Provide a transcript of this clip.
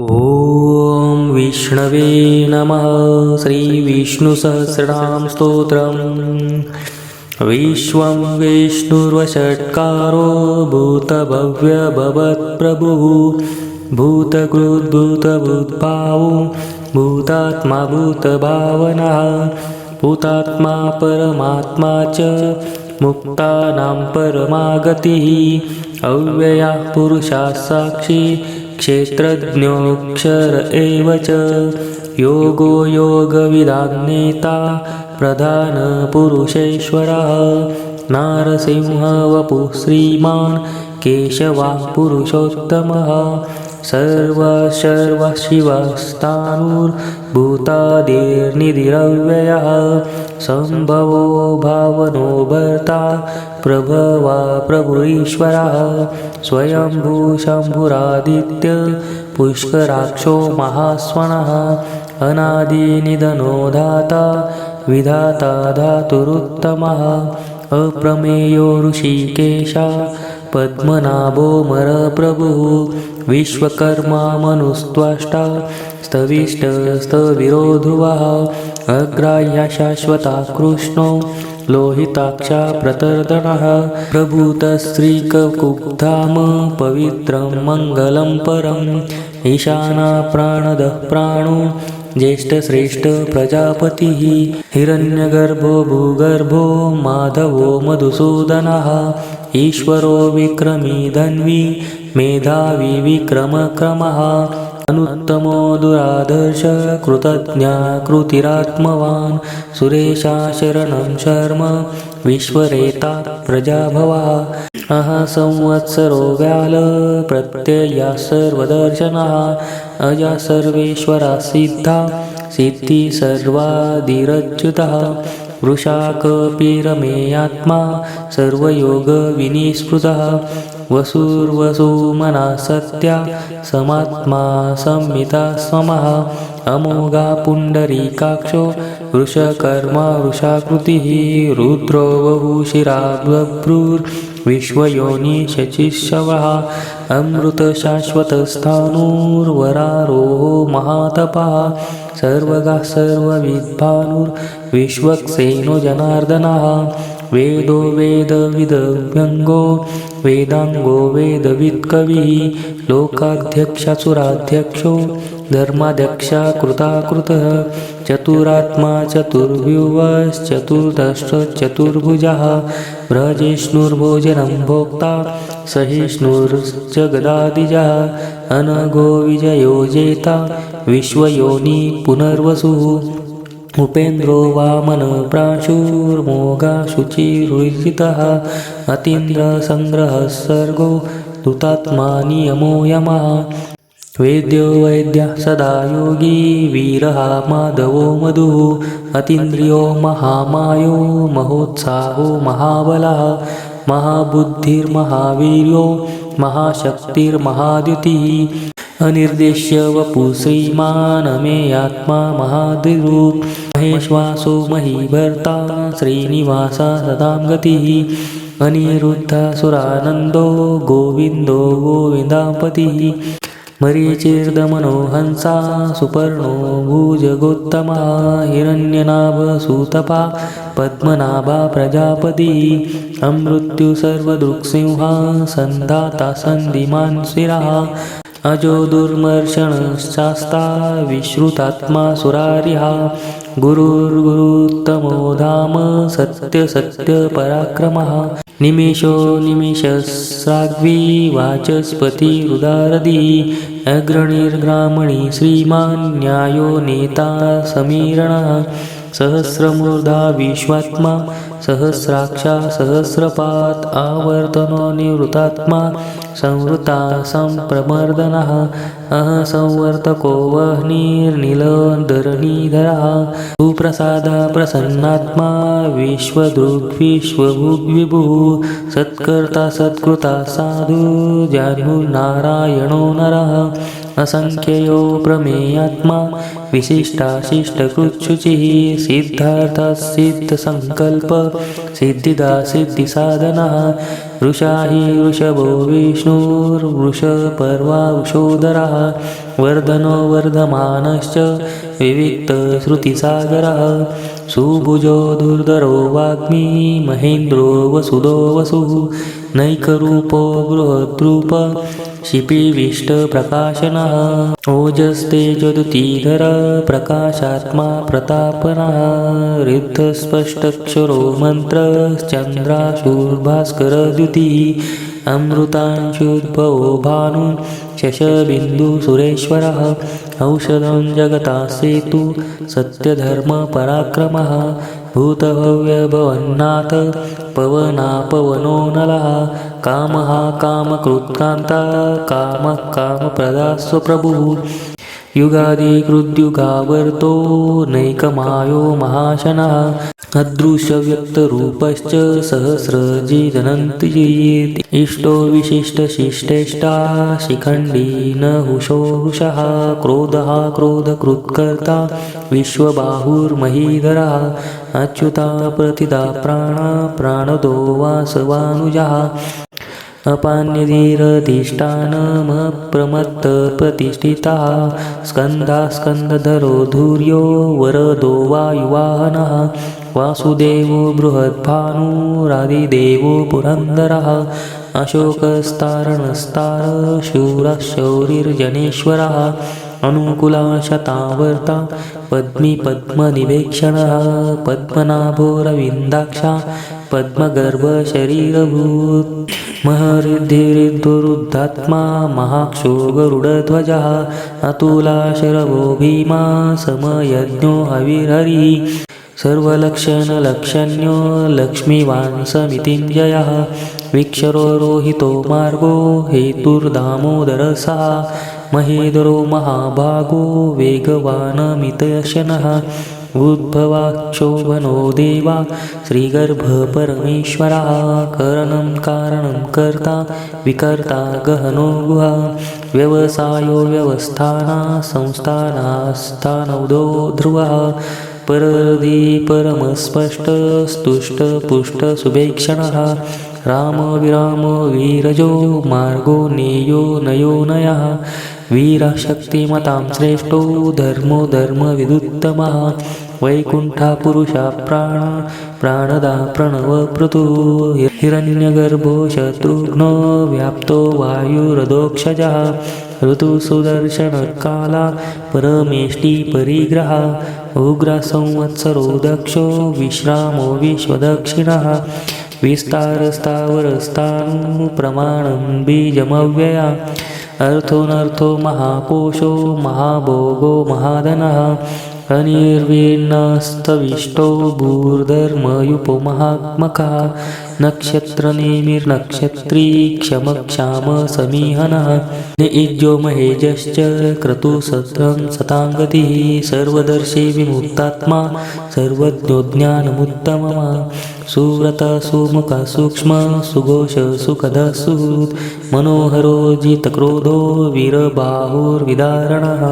ॐ विष्णवे नमः श्रीविष्णुसहस्रनाम स्तोत्रम्। विश्वं विष्णुर्वषट्कारो भूतभव्यभवत्प्रभुः भूतकृद्भूतभूतभावो भूतात्मा भूतभावनः। भूतात्मा परमात्मा च मुक्तानां परमा गतिः अव्यया पुरुषा साक्षी क्षेत्रज्ञोऽक्षर एव च योगो योगविदान्नेता प्रधानपुरुषेश्वरः नारसिंहवपुः श्रीमान् केशवा पुरुषोत्तमः। सर्वशर्वशिवस्तानुर्भूतादिर्निधिरव्ययः सम्भवो भावनो भर्ता प्रभवा प्रभुरीश्वरः स्वयंभू शम्भुरादित्य पुष्कराक्षो महास्वनः अनादिनिधनो धाता विधाता धातुरुत्तमः अप्रमेयो ऋषिकेशा पद्मनाभो मरप्रभुः विश्वकर्मा मनुस्त्वष्टा स्तविष्टस्तविरोधुवः अग्राह्य शाश्वता कृष्णो लोहिताक्षा प्रतर्दनः। प्रभूतस्त्रीककुब्धाम पवित्रं मङ्गलं परम् ईशाना प्राणदः प्राणो ज्येष्ठश्रेष्ठ प्रजापतिः। हिरण्यगर्भो भूगर्भो माधवो मधुसूदनः। ईश्वरो विक्रमी धन्वी मेधावी विक्रमक्रमः अनुत्तमो दुरादर्श कृतज्ञा कृतिरात्मवान्। सुरेशा शरणं शर्म विश्वरेता प्रजाभवा। अह संवत्सरो व्याल प्रत्यया सर्वदर्शनः। अजा सर्वेश्वरा सिद्धा सिद्धी सर्वादिरच्युतः। वृषाकपिरमेयात्मा सर्वयोगविनिस्पृतः वसुर्वसुमना सत्या समात्मा संमिता स्वमः अमोघा पुण्डरीकाक्षो वृषकर्मा वृषाकृतिः रुद्रो बहुशिरा बभ्रुर्विश्वयोनि शचिशवः अमृतशाश्वतस्थानूर्वरारोहो महातपः सर्वगा सर्वविद्भानुर्विश्वक्सेनो जनार्दनः वेदो वेदविदव्यङ्गो वेदाङ्गो कवी लोकाध्यक्षासुराध्यक्षो धर्माध्यक्षा कृताकृतः चतुरात्मा चतुर्व्यूहश्चतुर्दशचतुर्भुजः व्रजिष्णुर्भोजनं भोक्ता सहिष्णुर्जगदादिजः अनघो विजयो जेता विश्वयोनि पुनर्वसुः। उपेन्द्रो वामनप्राशुर्मोगा शुचिरुचितः अतीन्द्रसङ्ग्रहः सर्गो दुतात्मा नियमो यमः। वेद्यो वैद्यः सदा योगी वीरः माधवो मधुः। अतीन्द्रियो महामायो महोत्साहो महाबलः। महाबुद्धिर्महावीर्यो महाशक्तिर्महाद्युतिः। अनिर्देश्य वपु श्रीमानमे आत्मा महादिरूप महेश्वासो महीभर्ता श्रीनिवासा सदां गतिः अनिरुद्धसुरानन्दो गोविन्दो गोविन्दापतिः। मरीचिर्दमनो हंसा सुपर्णो भुजगोत्तमा। हिरण्यनाभसूतपा पद्मनाभा प्रजापती। अमृत्यु सर्वदृक्सिंहा सन्धाता सन्धिमान् शिरः। अजो दुर्मर्शनशास्ता विश्रुतात्मा सुरारिहा। गुरुर्गुरुत्तमो धाम सत्यसत्यपराक्रमः निमेषो निमिषस्राग्वी वाचस्पतिरुदारदी अग्रणिर्ग्रामणि श्रीमान् न्यायो नेता समीरणः सहस्रमूर्धा विश्वात्मा सहस्राक्षा सहस्रपात् आवर्तनो निवृतात्मा संवृता सम्प्रमर्दनः अह संवर्तको वह्निर्निलधरणीधरः सुप्रसादा प्रसन्नात्मा विश्वदृग्विश्वभुग्विभुः सत्कर्ता सत्कृता साधु जानुर्नारायणो नरः। असङ्ख्ययो प्रमेयात्मा विशिष्टाशिष्टकृच्छुचिः सिद्धार्थसिद्धसङ्कल्प सिद्धिदा सिद्धिसाधनः वृषा हि वृषभो विष्णुर्वृषपर्वा वृषोदरः वर्धनो वर्धमानश्च विविक्तश्रुतिसागरः सुभुजो दुर्धरो वाग्मी महेन्द्रो वसुदो वसुः नैकरूपो बृहद्रूप शिपिविष्टप्रकाशनः ओजस्तेजोदुतीधर प्रकाशात्मा प्रतापनः रिद्धस्पष्टक्षरो मन्त्रश्चन्द्राशूर्भास्करद्युतिः अमृतांशुद्भवो भानुन् शशबिन्दुसुरेश्वरः औषधं जगता सेतु सत्यधर्मपराक्रमः भूतभव्यभवन्नाथ पवनापवनो नलः कामः कामकृत्कान्ता कामः कामप्रदास्व प्रभुः युगादिकृद्युगावर्तो नैकमायो महाशनः। अदृश्यव्यक्तरूपश्च सहस्रजिदनन्ति इष्टो विशिष्टशिष्टेष्टा शिखण्डी न हुशो हुषः क्रोधः क्रोधकृत्कर्ता विश्वबाहुर्महीधरः। अच्युता प्रतिदा प्राणा प्राणदो वासवानुजः। अपान्यधीरधिष्ठानमप्रमत्तप्रतिष्ठितः स्कन्धा स्कन्दधरो धूर्यो वरदो वायुवाहनः। वासुदेवो बृहद्भानुरादिदेवो पुरन्दरः। अशोकस्तारणस्तार शूरः शौरिर्जनेश्वरः अनुकुलाशतावर्ता पद्मी पद्मनिवेक्षणः पद्मनाभोरविन्दाक्षा पद्मगर्भशरीरभूत् महरिद्धिरिद्धुरुद्धात्मा महाक्षो गरुडध्वजः अतुलाशरवो भीमा समयज्ञो हविर्हरिः सर्वलक्षणलक्षण्यो लक्ष्मीवान् समितिञ्जयः विक्षरो रोहितो मार्गो हेतुर्दामोदरसा महेदरो महाभागो वेगवानमितयशनः। उद्भवाक्षोभनो देवा श्रीगर्भपरमेश्वरः करणं कारणं कर्ता विकर्ता गहनो गुहा। व्यवसायो व्यवस्थाना संस्थानास्थानौदो ध्रुवः। परदि परमस्पष्टस्तुष्टपुष्टसुभेक्षणः रामविराम वीरजो मार्गो नेयो नयो नयः। वीरशक्तिमतां श्रेष्ठो धर्मो धर्मविदुत्तमः। वैकुण्ठा पुरुषा प्राण प्राणदा प्रणवप्रतु हिरण्यगर्भो शत्रुघ्नो व्याप्तो वायुरदोक्षजः। ऋतुसुदर्शनकाला परमेष्टि परिग्रह। उग्रसंवत्सरो दक्षो विश्रामो विश्वदक्षिणः। विस्तारस्तावरस्तानु प्रमाणं बीजमव्यया। अर्थोऽनर्थो महाकोशो महाभोगो महाधनः अनिर्वीर्णस्तविष्टो भूर्धर्मयुपो महात्मकः नक्षत्रनेमिर्नक्षत्री क्षमक्षाम समीहनः निज्यो महेजश्च क्रतुसत्रं सताङ्गतिः सर्वदर्शे विमुक्तात्मा सर्वज्ञो सुघोष सुखदः सुहृत् मनोहरो जितक्रोधो वीरबाहुर्विदारणः